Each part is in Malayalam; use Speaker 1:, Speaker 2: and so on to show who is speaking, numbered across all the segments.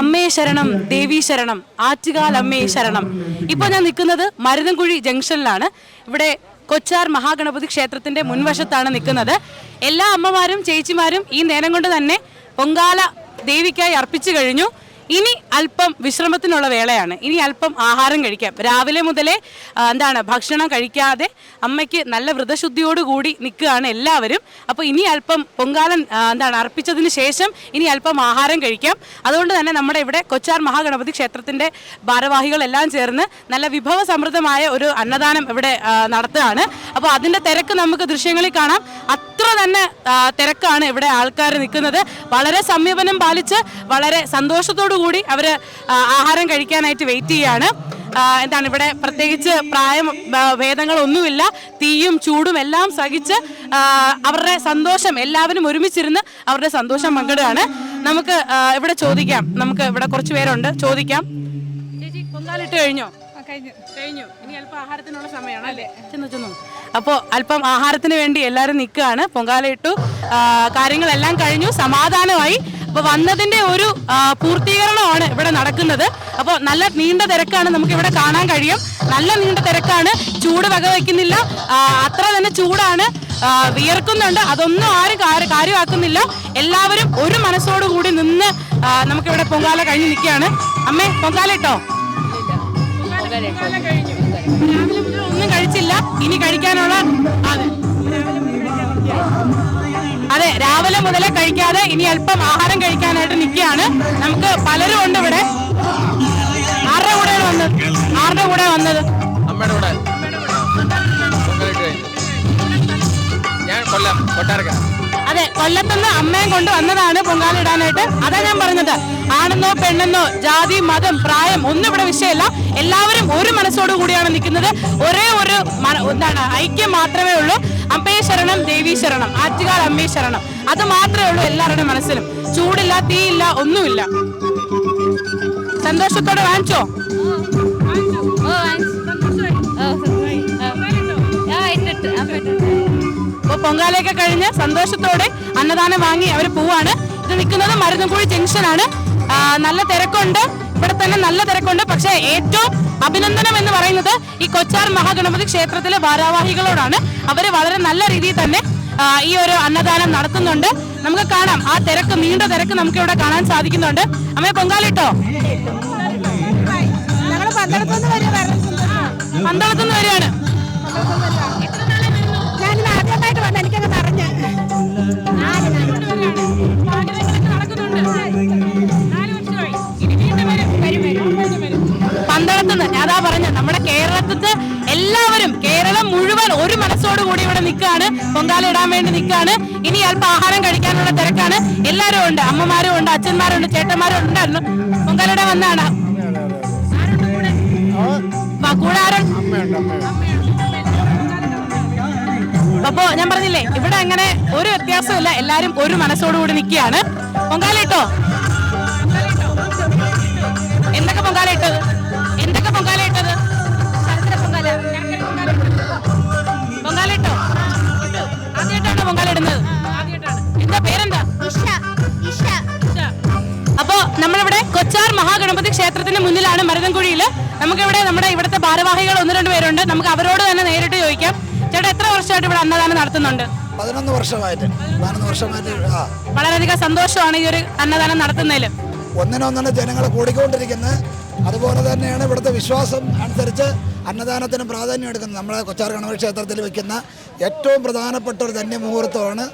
Speaker 1: അമ്മേ ശരണം ദേവി ശരണം ആറ്റുകാൽ അമ്മയെ ശരണം. ഇപ്പോൾ ഞാൻ നിൽക്കുന്നത് മരുതൻകുഴി ജംഗ്ഷനിലാണ്. ഇവിടെ കൊച്ചാർ മഹാഗണപതി ക്ഷേത്രത്തിന്റെ മുൻവശത്താണ് നിൽക്കുന്നത്. എല്ലാ അമ്മമാരും ചേച്ചിമാരും ഈ നേരം കൊണ്ട് തന്നെ പൊങ്കാല ദേവിക്കായി അർപ്പിച്ചു കഴിഞ്ഞു. ഇനി അല്പം വിശ്രമത്തിനുള്ള വേളയാണ്. ഇനി അല്പം ആഹാരം കഴിക്കാം. രാവിലെ മുതലേ എന്താണ് ഭക്ഷണം കഴിക്കാതെ അമ്മയ്ക്ക് നല്ല വ്രതശുദ്ധിയോടുകൂടി നിൽക്കുകയാണ് എല്ലാവരും. അപ്പോൾ ഇനി അല്പം പൊങ്കാലൻ എന്താണ് അർപ്പിച്ചതിന് ശേഷം ഇനി അല്പം ആഹാരം കഴിക്കാം. അതുകൊണ്ട് തന്നെ നമ്മുടെ ഇവിടെ കൊച്ചാർ മഹാഗണപതി ക്ഷേത്രത്തിന്റെ ഭാരവാഹികളെല്ലാം ചേർന്ന് നല്ല വിഭവ സമൃദ്ധമായ ഒരു അന്നദാനം ഇവിടെ നടത്തുകയാണ്. അപ്പോൾ അതിന്റെ തിരക്ക് നമുക്ക് ദൃശ്യങ്ങളിൽ കാണാം. അത്ര തന്നെ തിരക്കാണ് ഇവിടെ ആൾക്കാർ നിൽക്കുന്നത്. വളരെ സംയമനം പാലിച്ച് വളരെ സന്തോഷത്തോടു കൂടി അവർ ആഹാരം കഴിക്കാനായിട്ട് വെയിറ്റ് ചെയ്യാണ്. എന്താണ് ഇവിടെ പ്രത്യേകിച്ച് പ്രായം ഭേദങ്ങളൊന്നുമില്ല. തീയും ചൂടും എല്ലാം സഹിച്ച് അവരുടെ സന്തോഷം എല്ലാവരും ഒരുമിച്ചിരുന്ന് അവരുടെ സന്തോഷം പങ്കിടുകയാണ്. നമുക്ക് ഇവിടെ ചോദിക്കാം. നമുക്ക് ഇവിടെ കുറച്ച് പേരുണ്ട്. ചോദിക്കാം. ചേച്ചി പൊങ്കാലിട്ട് കഴിഞ്ഞോ?
Speaker 2: കഴിഞ്ഞു.
Speaker 1: കഴിഞ്ഞു. ഇനി അല്പം ആഹാരത്തിനുള്ള സമയമാണ് അല്ലേ? ചെന്നു ചെന്നു. അപ്പോൾ അല്പം ആഹാരത്തിന് വേണ്ടി എല്ലാവരും നിൽക്കുകയാണ്. പൊങ്കാലയിട്ടു ഇട്ടു. കാര്യങ്ങളെല്ലാം കഴിഞ്ഞു. സമാധാനമായി. അപ്പോൾ വന്നതിന്റെ ഒരു പൂർത്തീകരണമാണ് ഇവിടെ നടക്കുന്നത്. അപ്പോൾ നല്ല നീണ്ട തിരക്കാണ് നമുക്ക് ഇവിടെ കാണാൻ കഴിയും. നല്ല നീണ്ട തിരക്കാണ്. ചൂട് വകവയ്ക്കുന്നില്ല. അത്ര തന്നെ ചൂടാണ്. വിയർക്കുന്നുണ്ട്. അതൊന്നും ആരും കാര്യ- കാര്യമാക്കുന്നില്ല. എല്ലാവരും ഒരു മനസ്സോടുകൂടി നിന്ന് നമുക്കിവിടെ പൊങ്കാല കഴിഞ്ഞ് നിൽക്കുകയാണ്. അമ്മേ പൊങ്കാല ഇട്ടോ? രാവിലെ മുതൽ ഒന്നും കഴിച്ചില്ല. ഇനി കഴിക്കാനുള്ള അതെ. അതെ രാവിലെ മുതലേ കഴിക്കാതെ ഇനി അല്പം ആഹാരം കഴിക്കാനായിട്ട് നിൽക്കുകയാണ്. നമുക്ക് പലരും ഉണ്ട് ഇവിടെ. ആരുടെ കൂടെ വന്നത്? ആരുടെ കൂടെ വന്നത്?
Speaker 3: അമ്മയുടെ കൂടെ. ഞാൻ കൊല്ലം കൊട്ടാരക്കര.
Speaker 1: അതെ കൊല്ലത്തുനിന്ന് അമ്മയും കൊണ്ട് വന്നതാണ് പൊങ്കാലിടാനായിട്ട് അതാ ഞാൻ പറഞ്ഞത്. ആണെന്നോ പെണ്ണെന്നോ ജാതി മതം പ്രായം ഒന്നും ഇവിടെ വിഷയമല്ല. എല്ലാവരും ഒരു മനസ്സോടു കൂടിയാണ് നിൽക്കുന്നത്. ഒരേ ഒരു എന്താണ് ഐക്യം മാത്രമേ ഉള്ളൂ. അമ്മയെ ശരണം ദേവി ശരണം ആറ്റുകാൽ അമ്മയെ ശരണം. അത് മാത്രമേ ഉള്ളൂ എല്ലാവരുടെ മനസ്സിലും. ചൂടില്ല തീയില്ല ഒന്നുമില്ല. സന്തോഷത്തോടെ വാങ്ങിച്ചോ? പൊങ്കാലയൊക്കെ കഴിഞ്ഞ് സന്തോഷത്തോടെ അന്നദാനം വാങ്ങി അവർ പോവാണ്. ഇത് നിൽക്കുന്നത് മരുന്നുംകുഴി ജംഗ്ഷനാണ് നല്ല തിരക്കുണ്ട്. ഇവിടെ തന്നെ നല്ല തിരക്കുണ്ട്. പക്ഷേ ഏറ്റവും അഭിനന്ദനം എന്ന് പറയുന്നത് ഈ കൊച്ചാർ മഹാഗണപതി ക്ഷേത്രത്തിലെ ഭാരവാഹികളോടാണ്. അവർ വളരെ നല്ല രീതിയിൽ തന്നെ ഈ ഒരു അന്നദാനം നടത്തുന്നുണ്ട്. നമുക്ക് കാണാം. ആ തിരക്ക് നീണ്ട തിരക്ക് നമുക്ക് ഇവിടെ കാണാൻ സാധിക്കുന്നുണ്ട്. അമ്മയെ പൊങ്കാലിട്ടോ
Speaker 2: പന്തളത്തുനിന്ന് വരെ
Speaker 1: നമ്മുടെ കേരളത്തിൽ എല്ലാവരും കേരളം മുഴുവൻ ഒരു മനസ്സോട് കൂടി ഇവിടെ നിൽക്കുകയാണ്. പൊങ്കാല ഇടാൻ വേണ്ടി നിൽക്കുകയാണ്. ഇനി അല്പം ആഹാരം കഴിക്കാനുള്ള തിരക്കാണ്. എല്ലാവരും ഉണ്ട്. അമ്മമാരും ഉണ്ട് അച്ഛന്മാരും ഉണ്ട് ചേട്ടന്മാരും ഉണ്ടായിരുന്നു. പൊങ്കാല ഇടാൻ വന്നാണ് കൂടെ അപ്പോ ഞാൻ പറഞ്ഞില്ലേ ഇവിടെ അങ്ങനെ ഒരു വ്യത്യാസമില്ല എല്ലാരും ഒരു മനസ്സോടുകൂടി നിൽക്കുകയാണ്. പൊങ്കാല ഇട്ടോ? എന്തൊക്കെ പൊങ്കാല ആദ്യമായിട്ടാണോ പൊങ്കാല ഇടുന്നത് എന്താ പേരെന്താ അപ്പോ നമ്മളിവിടെ കൊച്ചാർ മഹാഗണപതി ക്ഷേത്രത്തിന്റെ മുന്നിലാണ് മരുതൻകുഴിയിൽ നമുക്കിവിടെ നമ്മുടെ ഇവിടുത്തെ ഭാരവാഹികൾ ഒന്ന് രണ്ട് പേരുണ്ട്. നമുക്ക് അവരോട് തന്നെ നേരിട്ട് ചോദിക്കാം. ചേട്ടാ എത്ര വർഷമായിട്ട് ഇവിടെ അന്നദാനം നടത്തുന്നുണ്ട്?
Speaker 4: പതിനൊന്ന് വർഷമായിട്ട്. പതിനൊന്ന് വർഷമായിട്ട്
Speaker 1: വളരെയധികം സന്തോഷമാണ് ഈ ഒരു അന്നദാനം നടത്തുന്നതിൽ
Speaker 4: ഒന്നിനൊന്നാണ് ജനങ്ങൾ കൂടിക്കൊണ്ടിരിക്കുന്നത് അതുപോലെ തന്നെയാണ് ഇവിടുത്തെ വിശ്വാസം അനുസരിച്ച് അന്നദാനത്തിന് പ്രാധാന്യം എടുക്കുന്നത്. നമ്മുടെ കൊച്ചാർ കണവ ക്ഷേത്രത്തിൽ വയ്ക്കുന്ന ഏറ്റവും പ്രധാനപ്പെട്ട ഒരു ധന്യമുഹൂർത്തമാണ്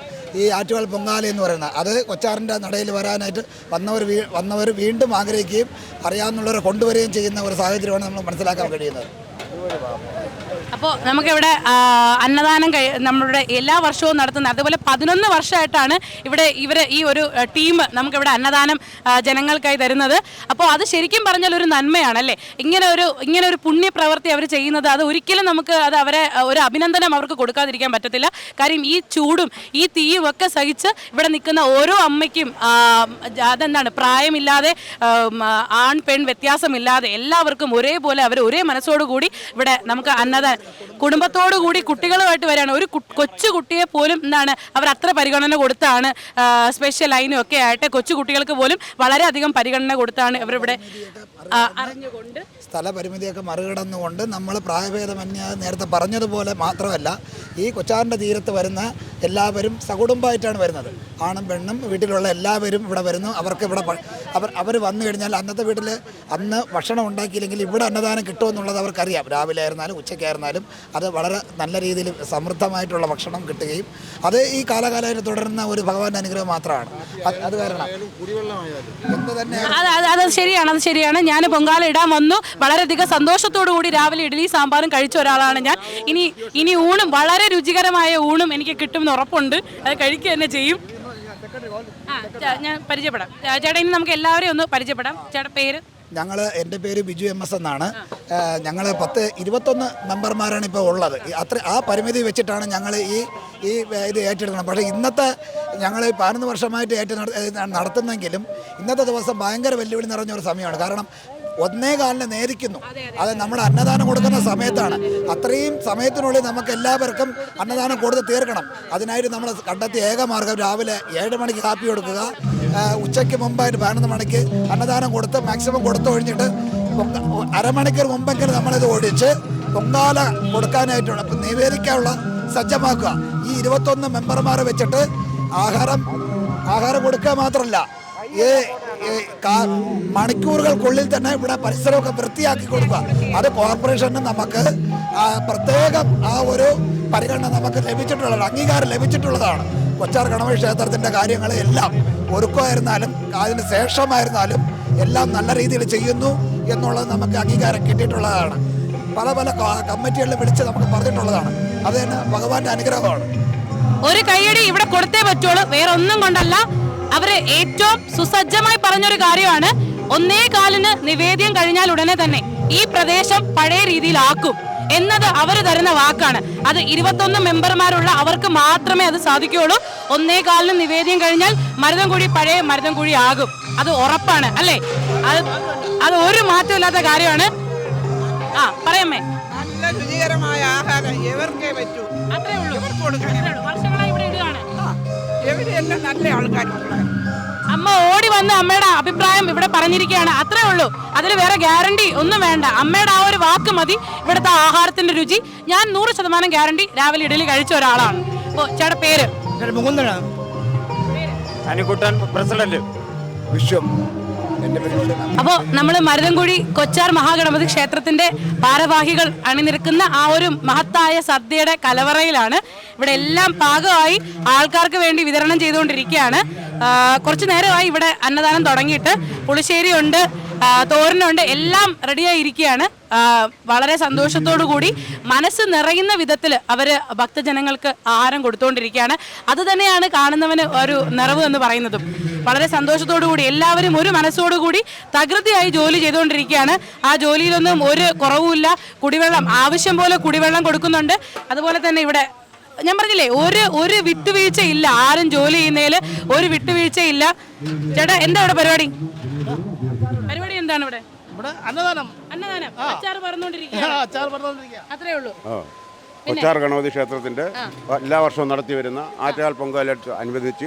Speaker 4: ഈ ആറ്റുകാൽ പൊങ്കാല എന്ന് പറയുന്നത്. അത് കൊച്ചാറിന്റെ നടയിൽ വരാനായിട്ട് വന്നവർ വീ വന്നവർ വീണ്ടും ആഗ്രഹിക്കുകയും അറിയാവുന്നവരെ കൊണ്ടുവരികയും ചെയ്യുന്ന ഒരു സാഹചര്യമാണ് നമ്മൾ മനസ്സിലാക്കാൻ കഴിയുന്നത്.
Speaker 1: അപ്പോൾ നമുക്കിവിടെ അന്നദാനം കഴി നമ്മളുടെ എല്ലാ വർഷവും നടത്തുന്ന അതുപോലെ പതിനൊന്ന് വർഷമായിട്ടാണ് ഇവിടെ ഇവർ ഈ ഒരു ടീം നമുക്കിവിടെ അന്നദാനം ജനങ്ങൾക്കായി തരുന്നത്. അപ്പോൾ അത് ശരിക്കും പറഞ്ഞാൽ ഒരു നന്മയാണ് അല്ലേ ഇങ്ങനെ ഒരു ഇങ്ങനെ ഒരു പുണ്യ പ്രവൃത്തി അവർ ചെയ്യുന്നത് അത് ഒരിക്കലും നമുക്ക് അത് അവരെ ഒരു അഭിനന്ദനം അവർക്ക് കൊടുക്കാതിരിക്കാൻ പറ്റത്തില്ല. കാര്യം ഈ ചൂടും ഈ തീയും ഒക്കെ സഹിച്ച് ഇവിടെ നിൽക്കുന്ന ഓരോ അമ്മയ്ക്കും അതെന്താണ്? പ്രായമില്ലാതെ ആൺ പെൺ വ്യത്യാസമില്ലാതെ എല്ലാവർക്കും ഒരേപോലെ അവർ ഒരേ മനസ്സോടു കൂടി ഇവിടെ നമുക്ക് അന്നദാനം കുടുംബത്തോടു കൂടി കുട്ടികളുമായിട്ട് വരികയാണ്. ഒരു കൊച്ചു കുട്ടിയെ പോലും എന്താണ് അവർ അത്ര പരിഗണന കൊടുത്താണ്. സ്പെഷ്യൽ ലൈനും ഒക്കെ ആയിട്ട് കൊച്ചു കുട്ടികൾക്ക് പോലും വളരെയധികം പരിഗണന കൊടുത്താണ് ഇവരിവിടെ അറിഞ്ഞുകൊണ്ട്
Speaker 4: സ്ഥലപരിമിതിയൊക്കെ മറികടന്നുകൊണ്ട് നമ്മൾ പ്രായഭേദമന്യേ നേരത്തെ പറഞ്ഞതുപോലെ മാത്രമല്ല ഈ കൊച്ചാറിന്റെ തീരത്ത് വരുന്ന എല്ലാവരും സകുടുംബമായിട്ടാണ് വരുന്നത്. ആണും പെണ്ണും വീട്ടിലുള്ള എല്ലാവരും ഇവിടെ വരുന്നു. അവർക്ക് ഇവിടെ അവർ അവർ വന്നു കഴിഞ്ഞാൽ അന്നത്തെ വീട്ടിൽ അന്ന് ഭക്ഷണം ഉണ്ടാക്കിയില്ലെങ്കിൽ ഇവിടെ അന്നദാനം കിട്ടുമെന്നുള്ളത് അവർക്കറിയാം. രാവിലെ ആയിരുന്നാലും ഉച്ചയ്ക്കായിരുന്നാലും അത് വളരെ നല്ല രീതിയിൽ സമൃദ്ധമായിട്ടുള്ള ഭക്ഷണം കിട്ടുകയും അത് ഈ കാലകാലമായിട്ട് തുടരുന്ന ഒരു ഭഗവാന്റെ അനുഗ്രഹം മാത്രമാണ്. അത് കാരണം. എന്ത് തന്നെ
Speaker 1: അത് ശരിയാണ് അത് ശരിയാണ്. ഞാൻ പൊങ്കാല ഇടാൻ വന്നു. വളരെയധികം സന്തോഷത്തോടു കൂടി രാവിലെ ഇഡ്ഡലി സാമ്പാറും കഴിച്ച ഒരാളാണ് ഞാൻ. ഇനി ഇനി ഊണും വളരെ രുചികരമായ ഊണും എനിക്ക് കിട്ടുമെന്ന് ഉറപ്പുണ്ട്. അത് കഴിക്കുക തന്നെ ചെയ്യും. ആ ഞാൻ പരിചയപ്പെടാം. ചേട്ടാ ഇനി നമുക്ക് എല്ലാവരെയും ഒന്ന് പരിചയപ്പെടാം. ചേട്ടാ പേര്?
Speaker 4: ഞങ്ങൾ എന്റെ പേര് ബിജു എം എസ് എന്നാണ്. ഞങ്ങൾ പത്ത് ഇരുപത്തൊന്ന് മെമ്പർമാരാണ് ഇപ്പോൾ ഉള്ളത്. അത്ര ആ പരിമിതി വെച്ചിട്ടാണ് ഞങ്ങൾ ഈ ഈ ഇത് ഏറ്റെടുക്കണം പക്ഷേ ഇന്നത്തെ ഞങ്ങൾ പതിനൊന്ന് വർഷമായിട്ട് ഏറ്റ നടത്തുന്നെങ്കിലും ഇന്നത്തെ ദിവസം ഭയങ്കര വെല്ലുവിളി നിറഞ്ഞ ഒരു സമയമാണ്. കാരണം ഒന്നേ കാലിന് നേരിക്കുന്നു. അത് നമ്മൾ അന്നദാനം കൊടുക്കുന്ന സമയത്താണ്. അത്രയും സമയത്തിനുള്ളിൽ നമുക്ക് എല്ലാവർക്കും അന്നദാനം കൊടുത്ത് തീർക്കണം. അതിനായിട്ട് നമ്മൾ കണ്ടെത്തിയ ഏക മാർഗം രാവിലെ ഏഴ് മണിക്ക് കാപ്പി കൊടുക്കുക. ഉച്ചയ്ക്ക് മുമ്പായിട്ട് പതിനൊന്ന് മണിക്ക് അന്നദാനം കൊടുത്ത് മാക്സിമം കൊടുത്തു കഴിഞ്ഞിട്ട് അരമണിക്കൂർ മുമ്പെങ്കിലും നമ്മളിത് ഓടിച്ച് പൊങ്കാല കൊടുക്കാനായിട്ടുള്ള നിവേദിക്കാനുള്ള സജ്ജമാക്കുക. ഈ ഇരുപത്തൊന്ന് മെമ്പർമാരെ വെച്ചിട്ട് ആഹാരം ആഹാരം കൊടുക്കുക മാത്രമല്ല ഈ മണിക്കൂറുകൾക്കുള്ളിൽ തന്നെ ഇവിടെ പരിസരമൊക്കെ വൃത്തിയാക്കി കൊടുക്കുക. അത് കോർപ്പറേഷന് നമുക്ക് പ്രത്യേകം ആ ഒരു പരിഗണന നമുക്ക് ലഭിച്ചിട്ടുള്ളതാണ് അംഗീകാരം ലഭിച്ചിട്ടുള്ളതാണ്. കൊച്ചാർ ഗണപതി ക്ഷേത്രത്തിന്റെ കാര്യങ്ങളെല്ലാം ഒരുക്കമായിരുന്നാലും അതിന് ശേഷമായിരുന്നാലും എല്ലാം നല്ല രീതിയിൽ ചെയ്യുന്നു എന്നുള്ളത് നമുക്ക് അംഗീകാരം കിട്ടിയിട്ടുള്ളതാണ്. പല പല കമ്മിറ്റികളിൽ വിളിച്ച് നമുക്ക് പറഞ്ഞിട്ടുള്ളതാണ്. അത് തന്നെ ഭഗവാന്റെ അനുഗ്രഹമാണ്.
Speaker 1: ഒരു കൈയടി ഇവിടെ കൊടുത്തേ പറ്റുള്ളൂ. വേറെ ഒന്നും കൊണ്ടല്ല. അവർ ഏറ്റവും സുസജ്ജമായി പറഞ്ഞൊരു കാര്യമാണ്. ഒന്നേ കാലിന് നിവേദ്യം കഴിഞ്ഞാൽ ഉടനെ തന്നെ ഈ പ്രദേശം പഴയ രീതിയിലാക്കും. എന്നത് അവർ തരുന്ന വാക്കാണ്. അത് ഇരുപത്തൊന്ന് മെമ്പർമാരുള്ള അവർക്ക് മാത്രമേ അത് സാധിക്കുകയുള്ളൂ. ഒന്നേ കാലിന് നിവേദ്യം കഴിഞ്ഞാൽ മരുതൻകുഴി പഴയ മരുതൻകുഴി ആകും. അത് ഉറപ്പാണ് അല്ലേ? അത് അത് ഒരു മാറ്റമില്ലാത്ത കാര്യമാണ്. ആ പറയമ്മേ.
Speaker 5: നല്ല രുചികരമായ ആഹാരം എവർക്കേ പറ്റൂ?
Speaker 1: അത്രേ ഉള്ളൂ. വർഷങ്ങളായി ഇവിടെ ഇടുകയാണ്.
Speaker 5: ഇവരെല്ലാം നല്ല ആൾക്കാരുള്ള
Speaker 1: അമ്മ ഓടി വന്ന് അമ്മയുടെ അഭിപ്രായം ഇവിടെ പറഞ്ഞിരിക്കുകയാണ്. അത്രേ ഉള്ളൂ. അതിൽ വേറെ ഗ്യാരണ്ടി ഒന്നും വേണ്ട. അമ്മയുടെ ആ ഒരു വാക്ക് മതി. ഇവിടുത്തെ ആഹാരത്തിന്റെ രുചി. ഞാൻ നൂറ് ശതമാനം ഗ്യാരണ്ടി രാവിലെ ഇഡലി കഴിച്ച ഒരാളാണ്. ഓ ചേട്ടാ പേര്?
Speaker 6: മുകുന്ദനാണ്. അനിക്കുട്ടൻ പ്രസിഡന്റ്.
Speaker 4: വിശ്വം.
Speaker 1: അപ്പോൾ നമ്മൾ മരുതൻകുഴി കൊച്ചാർ മഹാഗണപതി ക്ഷേത്രത്തിന്റെ ഭാരവാഹികൾ അണിനിരക്കുന്ന ആ ഒരു മഹത്തായ സദ്യയുടെ കലവറയിലാണ്. ഇവിടെ എല്ലാം പാകമായി ആൾക്കാർക്ക് വേണ്ടി വിതരണം ചെയ്തുകൊണ്ടിരിക്കുകയാണ്. കുറച്ചു നേരമായി ഇവിടെ അന്നദാനം തുടങ്ങിയിട്ട് പുളിശ്ശേരി ഉണ്ട് ആ, തോരനുണ്ട് എല്ലാം റെഡിയായി ഇരിക്കുകയാണ്. വളരെ സന്തോഷത്തോടു കൂടി മനസ്സ് നിറയുന്ന വിധത്തിൽ അവർ ഭക്തജനങ്ങൾക്ക് ആഹാരം കൊടുത്തുകൊണ്ടിരിക്കുകയാണ് അത് തന്നെയാണ് കാണുന്നവന് ഒരു നിറവ് എന്ന് പറയുന്നതും. വളരെ സന്തോഷത്തോടു കൂടി എല്ലാവരും ഒരു മനസ്സോടു കൂടി തകൃതിയായി ജോലി ചെയ്തുകൊണ്ടിരിക്കുകയാണ്. ആ ജോലിയിലൊന്നും ഒരു കുറവുമില്ല. കുടിവെള്ളം ആവശ്യം പോലെ കുടിവെള്ളം കൊടുക്കുന്നുണ്ട്. അതുപോലെ തന്നെ ഇവിടെ ഞാൻ പറഞ്ഞില്ലേ ഒരു ഒരു വിട്ടുവീഴ്ച ഇല്ല. ആരും ജോലി ചെയ്യുന്നതിൽ ഒരു വിട്ടുവീഴ്ച ഇല്ല. ചേട്ടാ എന്താ ഇവിടെ പരിപാടി? പരിപാടി എന്താണ് ഇവിടെ?
Speaker 6: ഇവിടെ അന്നദാനം.
Speaker 1: അന്നദാനം. അച്ചാർ പറഞ്ഞുകൊണ്ടിരിക്കുക
Speaker 6: അച്ചാർ പറഞ്ഞോണ്ടിരിക്കുക
Speaker 1: അത്രേ ഉള്ളൂ.
Speaker 7: കൊച്ചാർ ഗണപതി ക്ഷേത്രത്തിന്റെ എല്ലാ വർഷവും നടത്തി വരുന്ന ആറ്റുകാൽ പൊങ്കാല അനുവദിച്ച്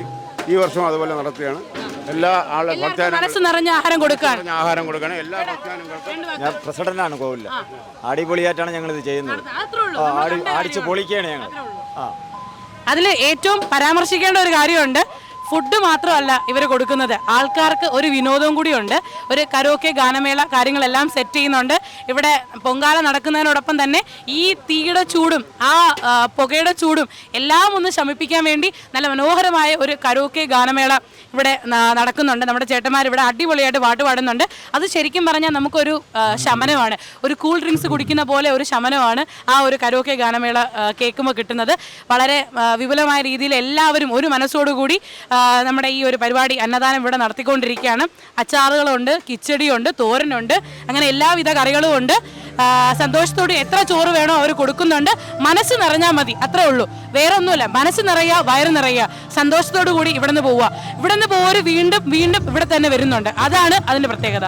Speaker 7: ഈ വർഷവും അതുപോലെ നടത്തുകയാണ്. എല്ലാ ആളെ
Speaker 1: മനസ്സ് നിറഞ്ഞ ആഹാരം കൊടുക്കാൻ
Speaker 7: ആഹാരം കൊടുക്കണം എല്ലാ
Speaker 6: ഞാൻ പ്രസിഡന്റാണ് കോവിലിൽ അടിപൊളിയായിട്ടാണ് ഞങ്ങൾ ഇത് ചെയ്യുന്നത് അടിച്ച് പൊളിക്കുകയാണ് ഞങ്ങൾ. ആ.
Speaker 1: അതിൽ ഏറ്റവും പരാമർശിക്കേണ്ട ഒരു കാര്യമുണ്ട്. ഫുഡ് മാത്രമല്ല ഇവർ കൊടുക്കുന്നത്. ആൾക്കാർക്ക് ഒരു വിനോദവും കൂടിയുണ്ട്. ഒരു കരോക്കെ ഗാനമേള കാര്യങ്ങളെല്ലാം സെറ്റ് ചെയ്യുന്നുണ്ട്. ഇവിടെ പൊങ്കാല നടക്കുന്നതിനോടൊപ്പം തന്നെ ഈ തീയുടെ ചൂടും ആ പുകയുടെ ചൂടും എല്ലാം ഒന്ന് ശമിപ്പിക്കാൻ വേണ്ടി നല്ല മനോഹരമായ ഒരു കരോക്കെ ഗാനമേള ഇവിടെ നടക്കുന്നുണ്ട്. നമ്മുടെ ചേട്ടന്മാർ ഇവിടെ അടിപൊളിയായിട്ട് പാട്ട് പാടുന്നുണ്ട്. അത് ശരിക്കും പറഞ്ഞാൽ നമുക്കൊരു ശമനമാണ്. ഒരു കൂൾ ഡ്രിങ്ക്സ് കുടിക്കുന്ന പോലെ ഒരു ശമനമാണ് ആ ഒരു കരോക്കെ ഗാനമേള കേൾക്കുമ്പോൾ കിട്ടുന്നത്. വളരെ വിപുലമായ രീതിയിൽ എല്ലാവരും ഒരു മനസ്സോടുകൂടി നമ്മുടെ ഈ ഒരു പരിപാടി അന്നദാനം ഇവിടെ നടത്തിക്കൊണ്ടിരിക്കുകയാണ്. അച്ചാറുകളുണ്ട് കിച്ചടിയുണ്ട് തോരനുണ്ട് അങ്ങനെ എല്ലാവിധ കറികളും ഉണ്ട്. സന്തോഷത്തോട് എത്ര ചോറ് വേണോ അവർ കൊടുക്കുന്നുണ്ട്. മനസ്സ് നിറഞ്ഞാൽ മതി അത്രേ ഉള്ളൂ. വേറെ ഒന്നുമില്ല മനസ്സ് നിറയുക വയറ് നിറയുക. സന്തോഷത്തോടു കൂടി ഇവിടെ നിന്ന് പോവുക. ഇവിടെ നിന്ന് പോവര് വീണ്ടും വീണ്ടും ഇവിടെ തന്നെ വരുന്നുണ്ട്. അതാണ് അതിന്റെ പ്രത്യേകത.